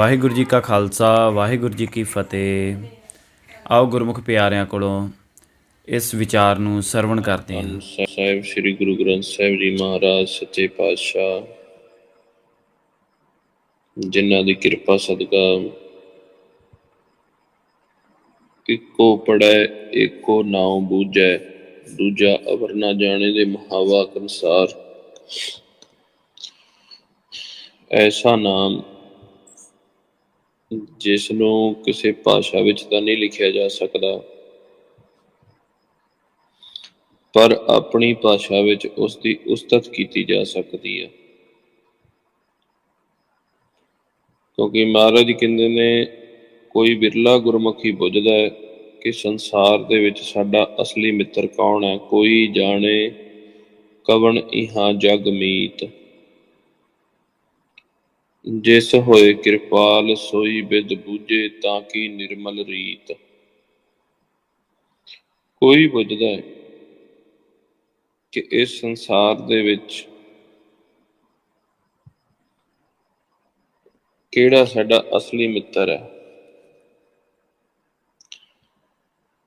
ਵਾਹਿਗੁਰੂ ਜੀ ਕਾ ਖਾਲਸਾ, ਵਾਹਿਗੁਰੂ ਜੀ ਕੀ ਫਤਿਹ। ਆਓ ਗੁਰਮੁਖ ਪਿਆਰਿਆਂ ਕੋਲੋਂ ਇਸ ਵਿਚਾਰ ਨੂੰ ਸਰਵਣ ਕਰਦੇ ਹਾਂ। ਸਾਹਿਬ, ਸ੍ਰੀ ਗੁਰੂ ਗ੍ਰੰਥ ਸਾਹਿਬ ਜੀ ਮਹਾਰਾਜ, ਸੱਚੇ ਪਾਤਸ਼ਾਹ, ਜਿਨ੍ਹਾਂ ਦੀ ਕਿਰਪਾ ਸਦਕਾ ਇੱਕੋ ਪੜੈ ਇੱਕੋ ਨਾਉ ਬੂਝੈ, ਦੂਜਾ ਅਵਰ ਨਾ ਜਾਣੇ ਦੇ ਮਹਾਵਾਕ ਅਨੁਸਾਰ। ਐਸਾ ਨਾਮ ਜਿਸ ਨੂੰ ਕਿਸੇ ਭਾਸ਼ਾ ਵਿੱਚ ਤਾਂ ਨਹੀਂ ਲਿਖਿਆ ਜਾ ਸਕਦਾ। ਪਰ ਆਪਣੀ ਭਾਸ਼ਾ ਵਿੱਚ ਉਸ ਦੀ ਉਸਤਤ ਕੀਤੀ ਜਾ ਸਕਦੀ ਹੈ। ਕਿਉਂਕਿ ਮਹਾਰਾਜ ਕਹਿੰਦੇ ਨੇ, ਕੋਈ ਬਿਰਲਾ ਗੁਰਮੁਖੀ ਬੁੱਝਦਾ ਹੈ ਕਿ ਸੰਸਾਰ ਦੇ ਵਿੱਚ ਸਾਡਾ ਅਸਲੀ ਮਿੱਤਰ ਕੌਣ ਹੈ? ਕੋਈ ਜਾਣੇ ਕਵਣ ਇਹਾਂ ਜਗ ਮੀਤ। ਜਿਸ ਹੋਏ ਕਿਰਪਾਲ ਸੋਈ ਬਿਦ ਬੂਝੇ ਤਾਂ ਕੀ ਨਿਰਮਲ ਰੀਤ। ਕੋਈ ਬੁੱਝਦਾ ਹੈ ਕਿ ਇਸ ਸੰਸਾਰ ਦੇ ਵਿੱਚ ਕਿਹੜਾ ਸਾਡਾ ਅਸਲੀ ਮਿੱਤਰ ਹੈ?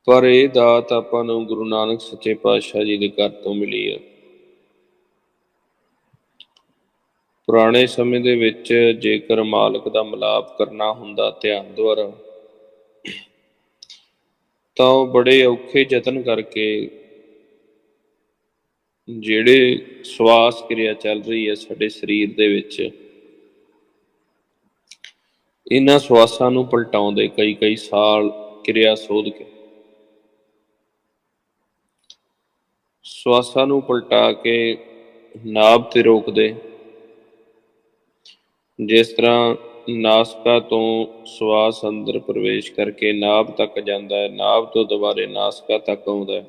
ਪਰ ਇਹ ਦਾਤ ਆਪਾਂ ਨੂੰ ਗੁਰੂ ਨਾਨਕ ਸੱਚੇ ਪਾਤਸ਼ਾਹ ਜੀ ਦੇ ਘਰ ਤੋਂ ਮਿਲੀ ਹੈ। ਪੁਰਾਣੇ ਸਮੇਂ ਦੇ ਵਿੱਚ ਜੇਕਰ ਮਾਲਕ ਦਾ ਮਿਲਾਪ ਕਰਨਾ ਹੁੰਦਾ ਧਿਆਨ ਦੁਆਰਾ, ਤਾਂ ਉਹ ਬੜੇ ਔਖੇ ਯਤਨ ਕਰਕੇ ਜਿਹੜੇ ਸਵਾਸ ਕਿਰਿਆ ਚੱਲ ਰਹੀ ਹੈ ਸਾਡੇ ਸਰੀਰ ਦੇ ਵਿੱਚ, ਇਹਨਾਂ ਸਵਾਸਾਂ ਨੂੰ ਪਲਟਾਉਂਦੇ ਕਈ ਕਈ ਸਾਲ ਕਿਰਿਆ ਸੋਧ ਕੇ। ਸਵਾਸਾਂ ਨੂੰ ਪਲਟਾ ਕੇ ਨਾਭ ਤੇ ਰੋਕਦੇ। ਜਿਸ ਤਰ੍ਹਾਂ ਨਾਸਕਾ ਤੋਂ ਸਵਾਸ ਅੰਦਰ ਪ੍ਰਵੇਸ਼ ਕਰਕੇ ਨਾਭ ਤੱਕ ਜਾਂਦਾ ਹੈ, ਨਾਭ ਤੋਂ ਦੁਬਾਰੇ ਨਾਸਕਾ ਤੱਕ ਆਉਂਦਾ ਹੈ।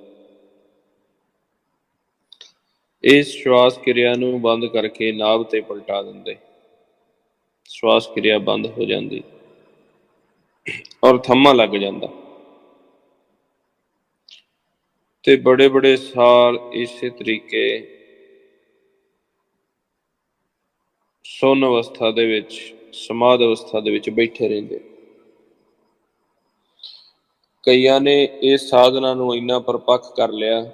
ਇਸ ਸ਼ਵਾਸ ਕਿਰਿਆ ਨੂੰ ਬੰਦ ਕਰਕੇ ਨਾਭ ਤੇ ਪਲਟਾ ਦਿੰਦੇ। ਸ਼ਵਾਸ ਕਿਰਿਆ ਬੰਦ ਹੋ ਜਾਂਦੀ ਔਰ ਥੰਮਾ ਲੱਗ ਜਾਂਦਾ। ਤੇ ਬੜੇ ਬੜੇ ਸਾਲ ਇਸੇ ਤਰੀਕੇ ਸੁੰਨ ਅਵਸਥਾ ਦੇ ਵਿੱਚ ਸਮਾਧ ਅਵਸਥਾ ਦੇ ਵਿੱਚ ਬੈਠੇ ਰਹਿੰਦੇ। ਕਈਆਂ ਨੇ ਇਸ ਸਾਧਨਾ ਨੂੰ ਇੰਨਾ ਪਰਪੱਖ ਕਰ ਲਿਆ।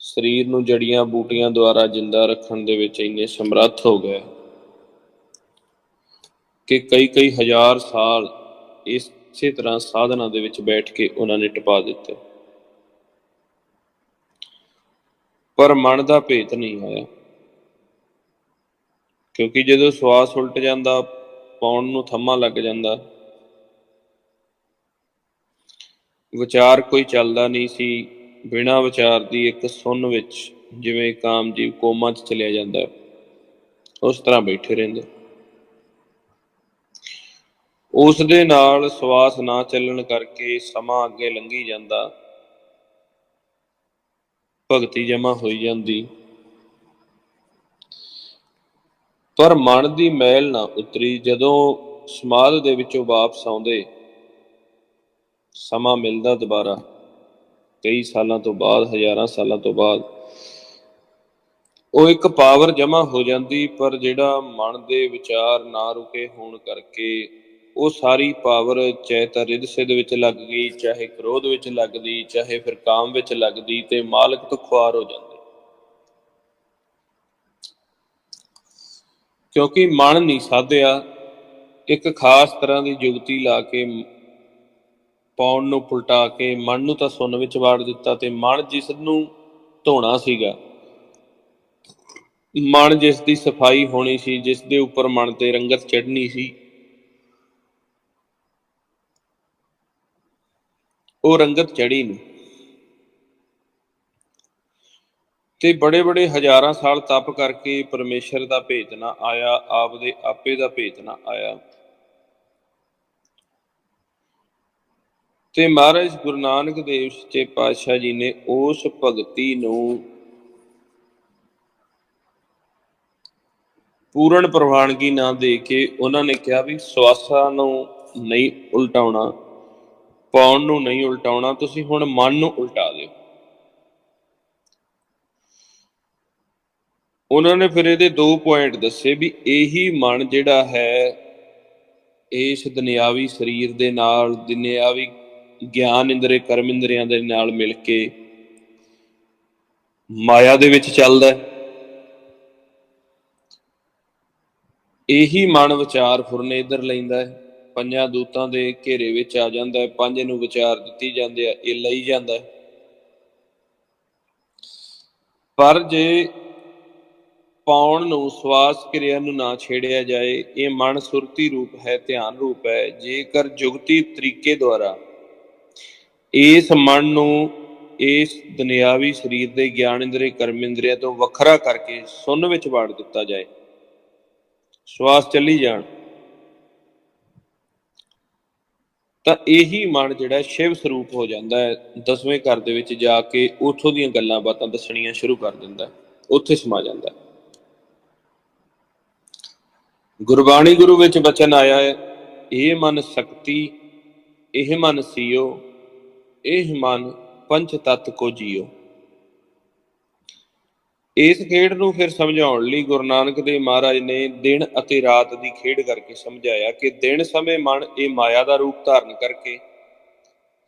ਸਰੀਰ ਨੂੰ ਜੜੀਆਂ ਬੂਟੀਆਂ ਦੁਆਰਾ ਜਿੰਦਾ ਰੱਖਣ ਦੇ ਵਿੱਚ ਇੰਨੇ ਸਮਰੱਥ ਹੋ ਗਏ ਕਿ ਕਈ ਕਈ ਹਜ਼ਾਰ ਸਾਲ ਇਸੇ ਤਰ੍ਹਾਂ ਸਾਧਨਾ ਦੇ ਵਿੱਚ ਬੈਠ ਕੇ ਉਹਨਾਂ ਨੇ ਟਪਾ ਦਿੱਤੇ। ਪਰ ਮਨ ਦਾ ਭੇਤ ਨਹੀਂ ਆਇਆ। ਕਿਉਂਕਿ ਜਦੋਂ ਸਵਾਸ ਉਲਟ ਜਾਂਦਾ ਪੌਣ ਨੂੰ ਥੰਮਾ ਲੱਗ ਜਾਂਦਾ। ਵਿਚਾਰ ਕੋਈ ਚੱਲਦਾ ਨਹੀਂ ਸੀ। ਬਿਨਾਂ ਵਿਚਾਰ ਦੀ ਇੱਕ ਸੁੰਨ ਵਿੱਚ ਜਿਵੇਂ ਕਾਮਜੀਵ ਕੋਮਾ 'ਚ ਚਲਿਆ ਜਾਂਦਾ, ਉਸ ਤਰ੍ਹਾਂ ਬੈਠੇ ਰਹਿੰਦੇ। ਉਸ ਦੇ ਨਾਲ ਸਵਾਸ ਨਾ ਚੱਲਣ ਕਰਕੇ ਸਮਾਂ ਅੱਗੇ ਲੰਘੀ ਜਾਂਦਾ। ਭਗਤੀ ਜਮਾ ਹੋਈ ਜਾਂਦੀ। ਪਰ ਮਨ ਦੀ ਮੈਲ ਨਾ ਉਤਰੀ ਜਦੋਂ ਸਮਾਧ ਦੇ ਵਿੱਚੋਂ ਵਾਪਸ ਆਉਂਦੇ। ਸਮਾਂ ਮਿਲਦਾ ਦੁਬਾਰਾ। ਕਈ ਸਾਲਾਂ ਤੋਂ ਬਾਅਦ, ਹਜ਼ਾਰਾਂ ਸਾਲਾਂ ਤੋਂ ਬਾਅਦ। ਉਹ ਇੱਕ ਪਾਵਰ ਜਮਾ ਹੋ ਜਾਂਦੀ, ਪਰ ਜਿਹੜਾ ਮਨ ਦੇ ਵਿਚਾਰ ਨਾ ਰੁਕੇ ਹੋਣ ਕਰਕੇ ਉਹ ਸਾਰੀ ਪਾਵਰ ਚਾਹੇ ਤਾਂ ਰਿੱਧ ਸਿੱਧ ਵਿੱਚ ਲੱਗ ਗਈ, ਚਾਹੇ ਕ੍ਰੋਧ ਵਿੱਚ ਲੱਗਦੀ, ਚਾਹੇ ਫਿਰ ਕਾਮ ਵਿੱਚ ਲੱਗਦੀ ਤੇ ਮਾਲਕ ਤੋਂ ਖੁਆਰ ਹੋ ਜਾਂਦੀ। ਕਿਉਂਕਿ ਮਨ ਨਹੀਂ ਸਾਧਿਆ, ਇੱਕ ਖਾਸ ਤਰ੍ਹਾਂ ਦੀ ਜੁਗਤੀ ਲਾ ਕੇ ਪੌਣ ਨੂੰ ਪੁਲਟਾ ਕੇ ਮਨ ਨੂੰ ਤਾਂ ਸੁੰਨ ਵਿੱਚ ਵਾੜ ਦਿੱਤਾ ਤੇ ਮਨ ਜਿਸ ਨੂੰ ਧੋਣਾ ਸੀਗਾ, ਮਨ ਜਿਸ ਦੀ ਸਫ਼ਾਈ ਹੋਣੀ ਸੀ, ਜਿਸ ਦੇ ਉੱਪਰ ਮਨ ਤੇ ਰੰਗਤ ਚੜ੍ਹਨੀ ਸੀ, ਉਹ ਰੰਗਤ ਚੜੀ ਨਹੀਂ ਤੇ ਬੜੇ ਬੜੇ ਹਜ਼ਾਰਾਂ ਸਾਲ ਤਪ ਕਰਕੇ ਪਰਮੇਸ਼ਰ ਦਾ ਭੇਤ ਨਾ ਆਇਆ ਆਪ ਦੇ ਆਪੇ ਦਾ ਭੇਤ ਨਾ ਆਇਆ। ਤੇ ਮਹਾਰਾਜ ਗੁਰੂ ਨਾਨਕ ਦੇਵ ਸੱਚੇ ਪਾਤਸ਼ਾਹ ਜੀ ਨੇ ਉਸ ਭਗਤੀ ਨੂੰ ਪੂਰਨ ਪ੍ਰਵਾਨਗੀ ਨਾ ਦੇ ਕੇ ਉਹਨਾਂ ਨੇ ਕਿਹਾ ਵੀ ਸਵਾਸਾਂ ਨੂੰ ਨਹੀਂ ਉਲਟਾਉਣਾ, ਪਾਉਣ ਨੂੰ ਨਹੀਂ ਉਲਟਾਉਣਾ, ਤੁਸੀਂ ਹੁਣ ਮਨ ਨੂੰ ਉਲਟਾ ਦਿਓ ਉਹਨਾਂ ਨੇ ਫਿਰ ਇਹਦੇ ਦੋ ਪੁਆਇੰਟ ਦੱਸੇ ਵੀ ਇਹੀ ਮਨ ਜਿਹੜਾ ਹੈ, ਇਸ ਦੁਨਿਆਵੀ ਸਰੀਰ ਦੇ ਨਾਲ ਦੁਨਿਆਵੀ ਗਿਆਨ ਇੰਦਰੇ, ਕਰਮ ਇੰਦਰੀਆਂ ਦੇ ਨਾਲ ਮਿਲ ਕੇ ਮਾਇਆ ਦੇ ਵਿੱਚ ਚੱਲਦਾ ਹੈ। ਇਹੀ ਮਨ ਵਿਚਾਰ ਫੁਰਨੇ ਇਧਰ ਲੈਂਦਾ ਹੈ। ਪੰਜਾਂ ਦੂਤਾਂ ਦੇ ਘੇਰੇ ਵਿੱਚ ਆ ਜਾਂਦਾ ਹੈ। ਪੰਜ ਨੂੰ ਵਿਚਾਰ ਦਿੱਤੀ ਜਾਂਦੇ ਆ, ਇਹ ਲਈ ਜਾਂਦਾ ਹੈ। ਪਰ ਜੇ ਪਾਉਣ ਨੂੰ ਸਵਾਸ ਕਿਰਿਆ ਨੂੰ ਨਾ ਛੇੜਿਆ ਜਾਏ, ਇਹ ਮਨ ਸੁਰਤੀ ਰੂਪ ਹੈ, ਧਿਆਨ ਰੂਪ ਹੈ, ਜੇਕਰ ਜੁਗਤੀ ਤਰੀਕੇ ਦੁਆਰਾ ਇਸ ਮਨ ਨੂੰ ਇਸ ਦੁਨਿਆਵੀ ਸਰੀਰ ਦੇ ਗਿਆਨ ਇੰਦਰੀ ਕਰਮ ਇੰਦਰੀਆਂ ਤੋਂ ਵੱਖਰਾ ਕਰਕੇ ਸੁੰਨ ਵਿੱਚ ਵਾੜ ਦਿੱਤਾ ਜਾਏ, ਸਵਾਸ ਚੱਲੀ ਜਾਣ, ਤਾਂ ਇਹੀ ਮਨ ਜਿਹੜਾ ਸ਼ਿਵ ਸਰੂਪ ਹੋ ਜਾਂਦਾ ਹੈ, ਦਸਵੇਂ ਘਰ ਦੇ ਵਿੱਚ ਜਾ ਕੇ ਉਥੋਂ ਦੀਆਂ ਗੱਲਾਂ ਬਾਤਾਂ ਦੱਸਣੀਆਂ ਸ਼ੁਰੂ ਕਰ ਦਿੰਦਾ ਉੱਥੇ ਸਮਾ ਜਾਂਦਾ ਹੈ। ਗੁਰਬਾਣੀ ਗੁਰੂ ਵਿੱਚ ਬਚਨ ਆਇਆ ਹੈ, ਇਹ ਮਨ ਸ਼ਕਤੀ, ਇਹ ਮਨ ਸੀਓ, ਇਹ ਮਨ ਪੰਚ ਤਤ ਕੋ ਜੀਓ। ਇਸ ਖੇਡ ਨੂੰ ਫਿਰ ਸਮਝਾਉਣ ਲਈ ਗੁਰੂ ਨਾਨਕ ਦੇਵ ਮਹਾਰਾਜ ਨੇ ਦਿਨ ਅਤੇ ਰਾਤ ਦੀ ਖੇਡ ਕਰਕੇ ਸਮਝਾਇਆ ਕਿ ਦਿਨ ਸਮੇਂ ਮਨ ਇਹ ਮਾਇਆ ਦਾ ਰੂਪ ਧਾਰਨ ਕਰਕੇ,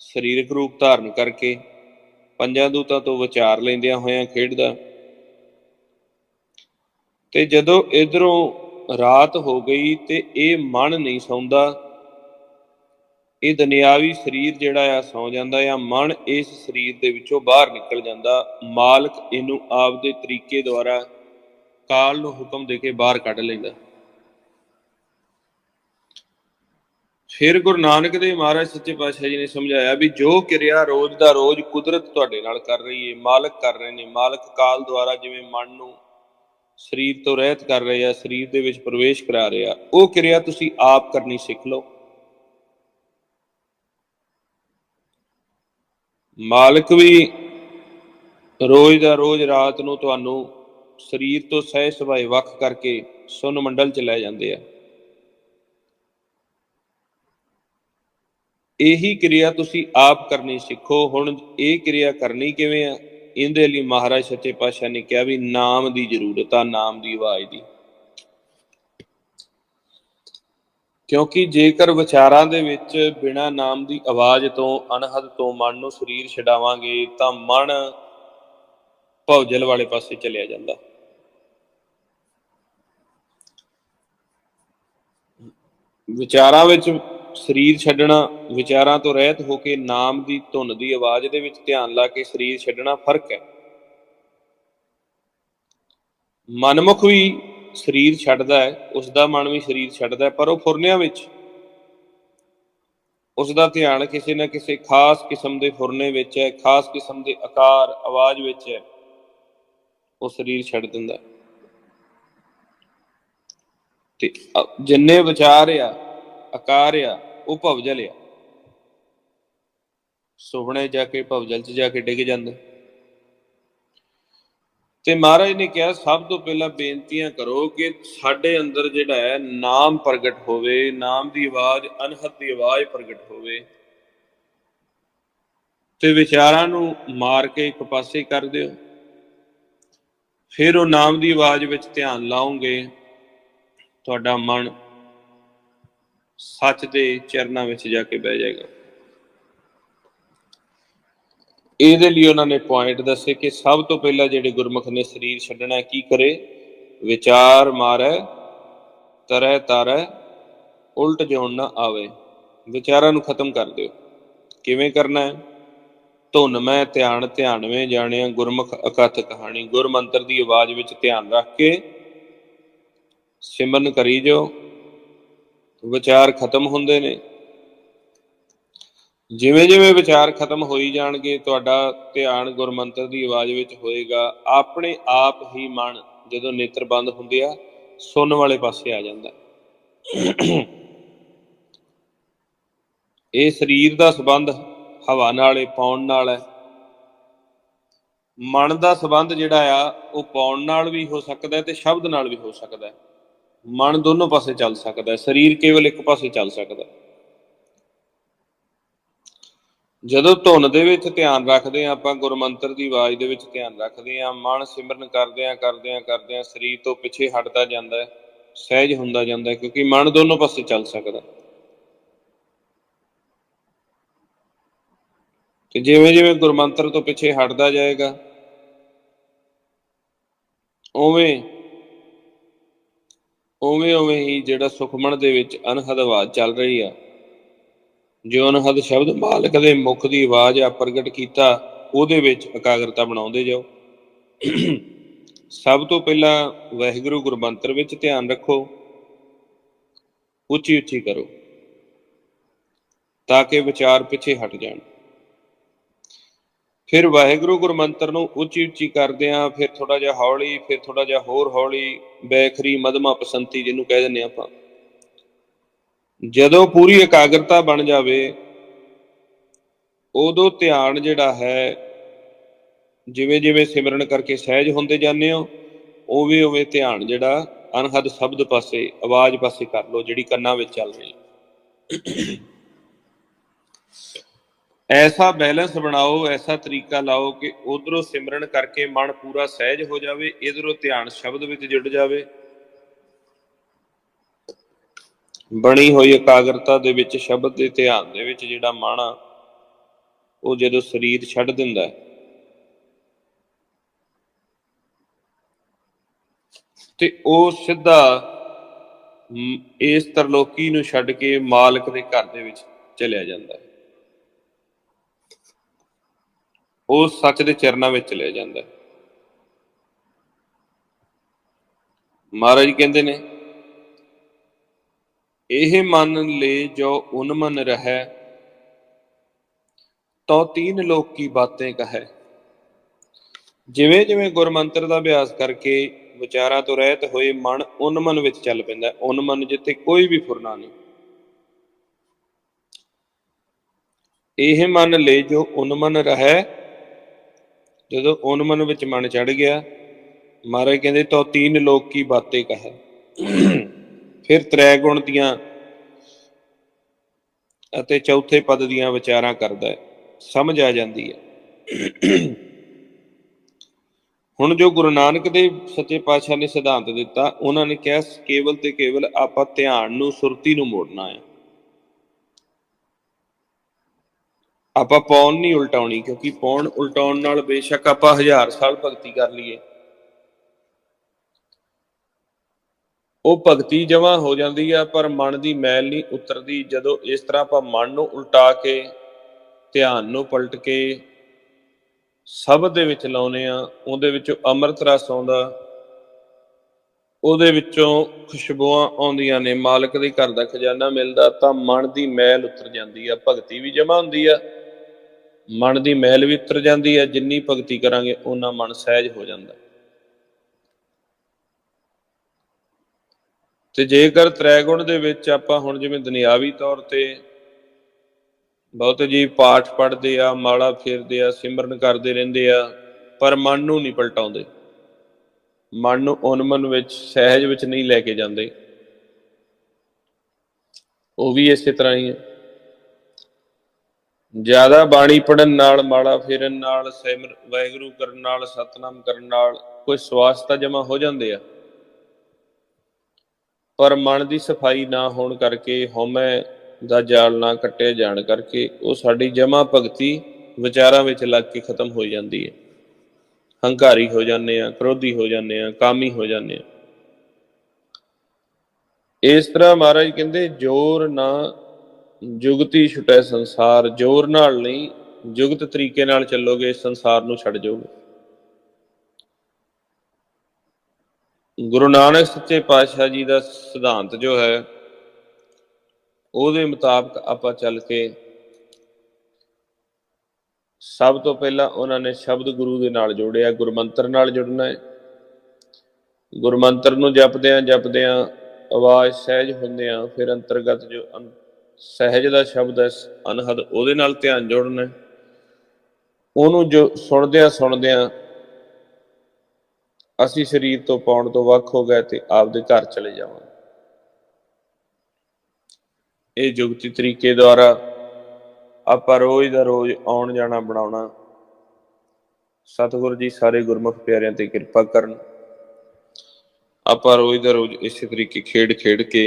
ਸਰੀਰਕ ਰੂਪ ਧਾਰਨ ਕਰਕੇ, ਪੰਜਾਂ ਦੂਤਾਂ ਤੋਂ ਵਿਚਾਰ ਲੈਂਦਿਆਂ ਹੋਇਆਂ ਖੇਡਦਾ। ਤੇ ਜਦੋਂ ਇਧਰੋਂ ਰਾਤ ਹੋ ਗਈ ਤੇ ਇਹ ਮਨ ਨਹੀਂ ਸੌਂਦਾ। ਇਹ ਦੁਨਿਆਵੀ ਸਰੀਰ ਜਿਹੜਾ ਆ ਸੌ ਜਾਂਦਾ ਆ। ਮਨ ਇਸ ਸਰੀਰ ਦੇ ਵਿੱਚੋਂ ਬਾਹਰ ਨਿਕਲ ਜਾਂਦਾ। ਮਾਲਕ ਇਹਨੂੰ ਆਪ ਦੇ ਤਰੀਕੇ ਦੁਆਰਾ ਕਾਲ ਨੂੰ ਹੁਕਮ ਦੇ ਕੇ ਬਾਹਰ ਕੱਢ ਲੈਂਦਾ। ਫਿਰ ਗੁਰੂ ਨਾਨਕ ਦੇਵ ਮਹਾਰਾਜ ਸੱਚੇ ਪਾਤਸ਼ਾਹ ਜੀ ਨੇ ਸਮਝਾਇਆ ਵੀ ਜੋ ਕਿਰਿਆ ਰੋਜ਼ ਦਾ ਰੋਜ਼ ਕੁਦਰਤ ਤੁਹਾਡੇ ਨਾਲ ਕਰ ਰਹੀ ਹੈ ਮਾਲਕ ਕਰ ਰਹੇ ਨੇ। ਮਾਲਕ ਕਾਲ ਦੁਆਰਾ ਜਿਵੇਂ ਮਨ ਨੂੰ ਸਰੀਰ ਤੋਂ ਰਹਿਤ ਕਰ ਰਹੇ ਆ, ਸਰੀਰ ਦੇ ਵਿੱਚ ਪ੍ਰਵੇਸ਼ ਕਰਾ ਰਹੇ ਆ। ਉਹ ਕਿਰਿਆ ਤੁਸੀਂ ਆਪ ਕਰਨੀ ਸਿੱਖ ਲਓ। ਮਾਲਕ ਵੀ ਰੋਜ਼ ਦਾ ਰੋਜ਼ ਰਾਤ ਨੂੰ ਤੁਹਾਨੂੰ ਸਰੀਰ ਤੋਂ ਸਹਿ ਸਭਾਏ ਵੱਖ ਕਰਕੇ ਸੁਨ ਮੰਡਲ ਚ ਲੈ ਜਾਂਦੇ ਆ। ਇਹੀ ਕਿਰਿਆ ਤੁਸੀਂ ਆਪ ਕਰਨੀ ਸਿੱਖੋ। ਹੁਣ ਇਹ ਕਿਰਿਆ ਕਰਨੀ ਕਿਵੇਂ ਆ? ਇਹਦੇ ਲਈ ਮਹਾਰਾਜ ਸੱਚੇ ਪਾਤਸ਼ਾਹ ਨੇ ਕਿਹਾ ਵੀ ਨਾਮ ਦੀ ਜ਼ਰੂਰਤ ਆ, ਨਾਮ ਦੀ ਆਵਾਜ਼ ਦੀ। ਕਿਉਂਕਿ ਜੇਕਰ ਵਿਚਾਰਾਂ ਦੇ ਵਿੱਚ ਬਿਨਾ ਨਾਮ ਦੀ ਆਵਾਜ਼ ਤੋਂ ਅਨਹਦ ਤੋਂ ਮਨ ਨੂੰ ਸਰੀਰ ਛਡਾਵਾਂਗੇ, ਤਾਂ ਮਨ ਭੌਜਲ ਵਾਲੇ ਪਾਸੇ ਚਲਿਆ ਜਾਂਦਾ। ਵਿਚਾਰਾਂ ਵਿੱਚ ਸਰੀਰ ਛੱਡਣਾ, ਵਿਚਾਰਾਂ ਤੋਂ ਰਹਿਤ ਹੋ ਕੇ ਨਾਮ ਦੀ ਧੁਨ ਦੀ ਆਵਾਜ਼ ਦੇ ਵਿੱਚ ਧਿਆਨ ਲਾ ਕੇ ਸਰੀਰ ਛੱਡਣਾ ਫ਼ਰਕ ਹੈ। ਮਨਮੁਖ ਵੀ ਸਰੀਰ ਛੱਡਦਾ ਹੈ ਉਸ ਦਾ ਮਨ ਵੀ ਸਰੀਰ ਛੱਡਦਾ ਹੈ, ਪਰ ਉਹ ਫੁਰਨਿਆਂ ਵਿੱਚ। ਉਸ ਦਾ ਧਿਆਨ ਕਿਸੇ ਨਾ ਕਿਸੇ ਖਾਸ ਕਿਸਮ ਦੇ ਫੁਰਨੇ ਵਿੱਚ ਹੈ, ਖਾਸ ਕਿਸਮ ਦੇ ਆਕਾਰ, ਆਵਾਜ਼ ਵਿੱਚ ਹੈ। ਉਹ ਸਰੀਰ ਛੱਡ ਦਿੰਦਾ ਤੇ ਜਿੰਨੇ ਵਿਚਾਰ ਆ ਆਕਾਰ ਆ, ਉਹ ਭਵਜਲ ਆ। ਸੁਪਨੇ ਜਾ ਕੇ, ਭਵਜਲ ਚ ਜਾ ਕੇ ਡਿੱਗ ਜਾਂਦਾ। ਤੇ ਮਹਾਰਾਜ ਨੇ ਕਿਹਾ, ਸਭ ਤੋਂ ਪਹਿਲਾਂ ਬੇਨਤੀਆਂ ਕਰੋ ਕਿ ਸਾਡੇ ਅੰਦਰ ਜਿਹੜਾ ਹੈ, ਨਾਮ ਪ੍ਰਗਟ ਹੋਵੇ, ਨਾਮ ਦੀ ਆਵਾਜ਼ ਅਨਹਦ ਦੀ ਆਵਾਜ਼ ਪ੍ਰਗਟ ਹੋਵੇ। ਤੇ ਵਿਚਾਰਾਂ ਨੂੰ ਮਾਰ ਕੇ ਇੱਕ ਪਾਸੇ ਕਰ ਦਿਓ। ਫਿਰ ਉਹ ਨਾਮ ਦੀ ਆਵਾਜ਼ ਵਿੱਚ ਧਿਆਨ ਲਾਉਂਗੇ ਤੁਹਾਡਾ ਮਨ ਸੱਚ ਦੇ ਚਰਨਾਂ ਵਿੱਚ ਜਾ ਕੇ ਬਹਿ ਜਾਏਗਾ। ਇਹਦੇ ਲਈ ਉਹਨਾਂ ਨੇ ਪੁਆਇੰਟ ਦੱਸੇ ਕਿ ਸਭ ਤੋਂ ਪਹਿਲਾਂ ਜਿਹੜੇ ਗੁਰਮੁਖ ਨੇ ਸਰੀਰ ਛੱਡਣਾ ਕੀ ਕਰੇ? ਵਿਚਾਰ ਮਾਰੈ, ਤਰੈ ਤਾਰੈ, ਉਲਟ ਜਿਉਣ ਨਾ ਆਵੇ। ਵਿਚਾਰਾਂ ਨੂੰ ਖਤਮ ਕਰ ਦਿਓ। ਕਿਵੇਂ ਕਰਨਾ ਹੈ? ਧੁਨ ਮੈਂ ਧਿਆਨ ਧਿਆਨਵੇਂ ਜਾਣਿਆ, ਗੁਰਮੁਖ ਅਕਥ ਕਹਾਣੀ। ਗੁਰਮੰਤਰ ਦੀ ਆਵਾਜ਼ ਵਿੱਚ ਧਿਆਨ ਰੱਖ ਕੇ ਸਿਮਰਨ ਕਰੀ ਜੋ ਵਿਚਾਰ ਖਤਮ ਹੁੰਦੇ ਨੇ। ਜਿਵੇਂ ਜਿਵੇਂ ਵਿਚਾਰ ਖਤਮ ਹੋਈ ਜਾਣਗੇ, ਤੁਹਾਡਾ ਧਿਆਨ ਗੁਰਮੰਤਰ ਦੀ ਆਵਾਜ਼ ਵਿੱਚ ਹੋਏਗਾ। ਆਪਣੇ ਆਪ ਹੀ ਮਨ ਜਦੋਂ ਨੇਤਰ ਬੰਦ ਹੁੰਦੇ ਆ, ਸੁਣਨ ਵਾਲੇ ਪਾਸੇ ਆ ਜਾਂਦਾ। ਇਹ ਸਰੀਰ ਦਾ ਸੰਬੰਧ ਹਵਾ ਨਾਲ ਹੈ ਪਾਉਣ ਨਾਲ ਹੈ। ਮਨ ਦਾ ਸੰਬੰਧ ਜਿਹੜਾ ਆ, ਉਹ ਪਾਉਣ ਨਾਲ ਵੀ ਹੋ ਸਕਦਾ ਤੇ ਸ਼ਬਦ ਨਾਲ ਵੀ ਹੋ ਸਕਦਾ ਹੈ। ਮਨ ਦੋਨੋਂ ਪਾਸੇ ਚੱਲ ਸਕਦਾ ਹੈ, ਸਰੀਰ ਕੇਵਲ ਇੱਕ ਪਾਸੇ ਚੱਲ ਸਕਦਾ ਹੈ। ਜਦੋਂ ਧੁਨ ਦੇ ਵਿੱਚ ਧਿਆਨ ਰੱਖਦੇ ਆ ਆਪਾਂ ਗੁਰਮੰਤਰ ਦੀ ਆਵਾਜ਼ ਦੇ ਵਿੱਚ ਧਿਆਨ ਰੱਖਦੇ ਆ ਮਨ ਸਿਮਰਨ ਕਰਦੇ ਆ ਕਰਦੇ ਆ ਕਰਦੇ ਆ ਸਰੀਰ ਤੋਂ ਪਿੱਛੇ ਹਟਦਾ ਜਾਂਦਾ ਹੈ, ਸਹਿਜ ਹੁੰਦਾ ਜਾਂਦਾ ਹੈ, ਕਿਉਂਕਿ ਮਨ ਦੋਨੋਂ ਪਾਸੇ ਚੱਲ ਸਕਦਾ ਤੇ ਜਿਵੇਂ ਜਿਵੇਂ ਗੁਰਮੰਤਰ ਤੋਂ ਪਿੱਛੇ ਹਟਦਾ ਜਾਏਗਾ, ਉਵੇਂ ਉਵੇਂ ਉਵੇਂ ਹੀ ਜਿਹੜਾ ਸੁਖਮਨ ਦੇ ਵਿੱਚ ਅਨਹਦ ਆਵਾਜ਼ ਚੱਲ ਰਹੀ ਆ। ਜੋ ਅਨਹਦ ਸ਼ਬਦ ਮਾਲਕ ਦੇ ਮੁਖ ਦੀ ਆਵਾਜ਼ ਆ ਪ੍ਰਗਟ ਕੀਤਾ, ਉਹਦੇ ਵਿੱਚ ਇਕਾਗਰਤਾ ਬਣਾਉਂਦੇ ਜਾਓ। ਸਭ ਤੋਂ ਪਹਿਲਾਂ ਵਾਹਿਗੁਰੂ ਗੁਰਮੰਤਰ ਵਿੱਚ ਧਿਆਨ ਰੱਖੋ। ਉੱਚੀ ਉੱਚੀ ਕਰੋ। ਤਾਂ ਕਿ ਵਿਚਾਰ ਪਿੱਛੇ ਹਟ ਜਾਣ। ਫਿਰ ਵਾਹਿਗੁਰੂ ਗੁਰਮੰਤਰ ਨੂੰ ਉੱਚੀ ਉੱਚੀ ਕਰਦੇ ਆ ਫਿਰ ਥੋੜਾ ਜਿਹਾ ਹੌਲੀ, ਫਿਰ ਥੋੜਾ ਜਿਹਾ ਹੋਰ ਹੌਲੀ ਬੈਖਰੀ ਮਧਮਾ ਪਸੰਤੀ ਜਿਹਨੂੰ ਕਹਿ ਦਿੰਦੇ ਆਪਾਂ। ਜਦੋਂ ਪੂਰੀ ਇਕਾਗਰਤਾ ਬਣ ਜਾਵੇ, ਉਦੋਂ ਧਿਆਨ ਜਿਹੜਾ ਹੈ ਜਿਵੇਂ ਜਿਵੇਂ ਸਿਮਰਨ ਕਰਕੇ ਸਹਿਜ ਹੁੰਦੇ ਜਾਂਦੇ ਹੋ ਉਵੇਂ ਉਵੇਂ ਧਿਆਨ ਜਿਹੜਾ ਅਨਹਦ ਸ਼ਬਦ ਪਾਸੇ, ਆਵਾਜ਼ ਪਾਸੇ ਕਰ ਲਓ ਜਿਹੜੀ ਕੰਨਾਂ ਵਿੱਚ ਚੱਲ ਰਹੀ ਐਸਾ ਬੈਲੈਂਸ ਬਣਾਓ, ਐਸਾ ਤਰੀਕਾ ਲਾਓ ਕਿ ਉਧਰੋਂ ਸਿਮਰਨ ਕਰਕੇ ਮਨ ਪੂਰਾ ਸਹਿਜ ਹੋ ਜਾਵੇ, ਇਧਰੋਂ ਧਿਆਨ ਸ਼ਬਦ ਵਿੱਚ ਜੁੜ ਜਾਵੇ। ਬਣੀ ਹੋਈ ਇਕਾਗਰਤਾ ਦੇ ਵਿੱਚ, ਸ਼ਬਦ ਦੇ ਧਿਆਨ ਦੇ ਵਿੱਚ ਜਿਹੜਾ ਮਨ ਆ ਉਹ ਜਦੋਂ ਸਰੀਰ ਛੱਡ ਦਿੰਦਾ ਹੈ। ਤੇ ਉਹ ਸਿੱਧਾ ਇਸ ਤਰਲੋਕੀ ਨੂੰ ਛੱਡ ਕੇ ਮਾਲਕ ਦੇ ਘਰ ਦੇ ਵਿੱਚ ਚਲਿਆ ਜਾਂਦਾ ਹੈ। ਉਹ ਸੱਚ ਦੇ ਚਰਨਾਂ ਵਿੱਚ ਚਲਿਆ ਜਾਂਦਾ ਮਹਾਰਾਜ ਕਹਿੰਦੇ ਨੇ, ਇਹ ਮਨ ਲੈ ਜੋ ਉਨਮਨ ਰਹੈ ਤੋ ਤੀਨ ਲੋਕ ਕੀ ਬਾतें ਕਹੈ। ਜਿਵੇਂ ਜਿਵੇਂ ਗੁਰਮੰਤਰ ਦਾ ਅਭਿਆਸ ਕਰਕੇ ਵਿਚਾਰਾਂ ਤੋਂ ਰਹਿਤ ਹੋਏ ਮਨ ਉਨਮਨ ਵਿੱਚ ਚੱਲ ਪੈਂਦਾ ਉਨਮਨ ਜਿੱਥੇ ਕੋਈ ਵੀ ਫੁਰਨਾ ਨਹੀਂ। ਇਹ ਮਨ ਲੈ ਜੋ ਉਨਮਨ ਰਹੈ ਜਦੋਂ ਉਨਮਨ ਵਿੱਚ ਮਨ ਚੜ ਗਿਆ, ਮਹਾਰਾਜ ਕਹਿੰਦੇ ਤੋ ਤੀਨ ਲੋਕ ਕੀ ਬਾतें ਕਹੈ? ਫਿਰ ਤ੍ਰੈ ਗੁਣ ਦੀਆਂ ਅਤੇ ਚੌਥੇ ਪਦ ਦੀਆਂ ਵਿਚਾਰਾਂ ਕਰਦਾ ਹੈ। ਸਮਝ ਆ ਜਾਂਦੀ ਹੈ। ਹੁਣ ਜੋ ਗੁਰੂ ਨਾਨਕ ਦੇ ਸੱਚੇ ਪਾਤਸ਼ਾਹ ਨੇ ਸਿਧਾਂਤ ਦਿੱਤਾ, ਉਹਨਾਂ ਨੇ ਕਿਹਾ, ਕੇਵਲ ਤੇ ਕੇਵਲ ਆਪਾਂ ਧਿਆਨ ਨੂੰ, ਸੁਰਤੀ ਨੂੰ ਮੋੜਨਾ ਹੈ। ਆਪਾਂ ਪੌਣ ਨਹੀਂ ਉਲਟਾਉਣੀ, ਕਿਉਂਕਿ ਪੌਣ ਉਲਟਾਉਣ ਨਾਲ ਬੇਸ਼ੱਕ ਆਪਾਂ ਹਜ਼ਾਰ ਸਾਲ ਭਗਤੀ ਕਰ ਲਈਏ। ਉਹ ਭਗਤੀ ਜਮਾ ਹੋ ਜਾਂਦੀ ਆ, ਪਰ ਮਨ ਦੀ ਮੈਲ ਨਹੀਂ ਉਤਰਦੀ। ਜਦੋਂ ਇਸ ਤਰ੍ਹਾਂ ਆਪਾਂ ਮਨ ਨੂੰ ਉਲਟਾ ਕੇ, ਧਿਆਨ ਨੂੰ ਪਲਟ ਕੇ ਸ਼ਬਦ ਦੇ ਵਿੱਚ ਲਾਉਨੇ ਆ, ਉਹਦੇ ਵਿੱਚੋਂ ਅੰਮ੍ਰਿਤ ਰਸ ਆਉਂਦਾ, ਉਹਦੇ ਵਿੱਚੋਂ ਖੁਸ਼ਬੂਆਂ ਆਉਂਦੀਆਂ ਨੇ, ਮਾਲਕ ਦੇ ਘਰ ਦਾ ਖਜ਼ਾਨਾ ਮਿਲਦਾ, ਤਾਂ ਮਨ ਦੀ ਮੈਲ ਉਤਰ ਜਾਂਦੀ ਆ, ਭਗਤੀ ਵੀ ਜਮਾ ਹੁੰਦੀ ਆ। ਮਨ ਦੀ ਮਹਿਲ ਵੀ ਉਤਰ ਜਾਂਦੀ ਹੈ, ਜਿੰਨੀ ਭਗਤੀ ਕਰਾਂਗੇ ਉਹਨਾਂ ਮਨ ਸਹਿਜ ਹੋ ਜਾਂਦਾ ਤੇ ਜੇਕਰ ਤ੍ਰੈਗੁਣ ਦੇ ਵਿੱਚ ਆਪਾਂ ਹੁਣ ਜਿਵੇਂ ਦੁਨਿਆਵੀ ਤੌਰ ਤੇ ਬਹੁਤ ਜੀ ਪਾਠ ਪੜ੍ਹਦੇ ਆ, ਮਾਲਾ ਫੇਰਦੇ ਆ, ਸਿਮਰਨ ਕਰਦੇ ਰਹਿੰਦੇ ਆ, ਪਰ ਮਨ ਨੂੰ ਨਹੀਂ ਪਲਟਾਉਂਦੇ। ਮਨ ਨੂੰ ਉਨਮਨ ਵਿੱਚ, ਸਹਿਜ ਵਿੱਚ ਨਹੀਂ ਲੈ ਕੇ ਜਾਂਦੇ। ਉਹ ਵੀ ਇਸੇ ਤਰ੍ਹਾਂ ਹੀ ਹੈ। ਜ਼ਿਆਦਾ ਬਾਣੀ ਪੜਨ ਨਾਲ ਮਾਲਾ ਫੇਰਨ ਨਾਲ, ਸਿਮਰ, ਵਾਹਿਗੁਰੂ ਕਰਨ ਨਾਲ, ਸਤਨਾਮ ਕਰਨ ਨਾਲ ਕੋਈ ਸਵਾਸ ਤਾਂ ਜਮਾ ਹੋ ਜਾਂਦੇ ਆ। ਪਰ ਮਨ ਦੀ ਸਫ਼ਾਈ ਨਾ ਹੋਣ ਕਰਕੇ, ਹਉਮੈ ਦਾ ਜਾਲ ਨਾ ਕੱਟਿਆ ਜਾਣ ਕਰਕੇ ਉਹ ਸਾਡੀ ਜਮਾ ਭਗਤੀ ਵਿਚਾਰਾਂ ਵਿੱਚ ਲੱਗ ਕੇ ਖਤਮ ਹੋ ਜਾਂਦੀ ਹੈ। ਹੰਕਾਰੀ ਹੋ ਜਾਂਦੇ ਆ, ਕ੍ਰੋਧੀ ਹੋ ਜਾਂਦੇ ਆ, ਕਾਮੀ ਹੋ ਜਾਂਦੇ ਆ। ਇਸ ਤਰ੍ਹਾਂ ਮਹਾਰਾਜ ਕਹਿੰਦੇ, ਜੋਰ ਨਾ ਜੁਗਤੀ ਛੁਟੈ ਸੰਸਾਰ, ਜੋਰ ਨਾਲ ਨਹੀਂ, ਜੁਗਤ ਤਰੀਕੇ ਨਾਲ ਚੱਲੋਗੇ, ਸੰਸਾਰ ਨੂੰ ਛੱਡ ਜਾਓਗੇ। ਗੁਰੂ ਨਾਨਕ ਸੱਚੇ ਪਾਤਸ਼ਾਹ ਜੀ ਦਾ ਸਿਧਾਂਤ ਜੋ ਹੈ, ਉਹਦੇ ਮੁਤਾਬਕ ਆਪਾਂ ਚੱਲ ਕੇ ਸਭ ਤੋਂ ਪਹਿਲਾਂ ਉਹਨਾਂ ਨੇ ਸ਼ਬਦ ਗੁਰੂ ਦੇ ਨਾਲ ਜੋੜਿਆ, ਗੁਰਮੰਤਰ ਨਾਲ ਜੁੜਨਾ ਹੈ। ਗੁਰਮੰਤਰ ਨੂੰ ਜਪਦਿਆਂ ਜਪਦਿਆਂ ਆਵਾਜ਼ ਸਹਿਜ ਹੁੰਦਿਆਂ ਫਿਰ ਅੰਤਰਗਤ ਜੋ ਅੰ- ਸਹਿਜ ਦਾ ਸ਼ਬਦ ਹੈ ਅਨਹਦ ਉਹਦੇ ਨਾਲ ਧਿਆਨ ਜੋੜਨਾ ਉਹਨੂੰ ਜੋ ਸੁਣਦਿਆਂ ਸੁਣਦਿਆਂ ਅਸੀਂ ਸਰੀਰ ਤੋਂ ਪਾਉਣ ਤੋਂ ਵੱਖ ਹੋ ਗਏ ਤੇ ਆਪਦੇ ਘਰ ਚਲੇ ਜਾਵਾਂਗੇ। ਇਹ ਜੁਗਤੀ ਤਰੀਕੇ ਦੁਆਰਾ ਆਪਾਂ ਰੋਜ਼ ਦਾ ਰੋਜ਼ ਆਉਣ ਜਾਣਾ, ਬਣਾਉਣਾ, ਸਤਿਗੁਰੂ ਜੀ ਸਾਰੇ ਗੁਰਮੁਖ ਪਿਆਰਿਆਂ ਤੇ ਕਿਰਪਾ ਕਰਨ। ਆਪਾਂ ਰੋਜ਼ ਦਾ ਰੋਜ਼ ਇਸੇ ਤਰੀਕੇ ਖੇਡ ਖੇਡ ਕੇ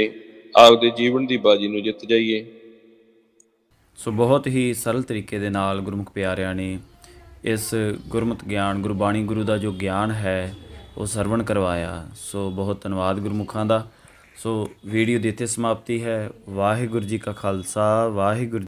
ਆਪਦੇ ਜੀਵਨ ਦੀ ਬਾਜੀ ਨੂੰ ਜਿੱਤ ਜਾਈਏ। ਸੋ ਬਹੁਤ ਹੀ ਸਰਲ ਤਰੀਕੇ ਦੇ ਨਾਲ ਗੁਰਮੁਖ ਪਿਆਰਿਆਂ ਨੇ ਇਸ ਗੁਰਮਤਿ ਗਿਆਨ, ਗੁਰਬਾਣੀ ਗੁਰੂ ਦਾ ਜੋ ਗਿਆਨ ਹੈ, ਉਹ ਸਰਵਣ ਕਰਵਾਇਆ। ਸੋ ਬਹੁਤ ਧੰਨਵਾਦ ਗੁਰਮੁਖਾਂ ਦਾ। ਸੋ ਵੀਡੀਓ ਦੀ ਇੱਥੇ ਸਮਾਪਤੀ ਹੈ। ਵਾਹਿਗੁਰੂ ਜੀ ਕਾ ਖਾਲਸਾ, ਵਾਹਿਗੁਰੂ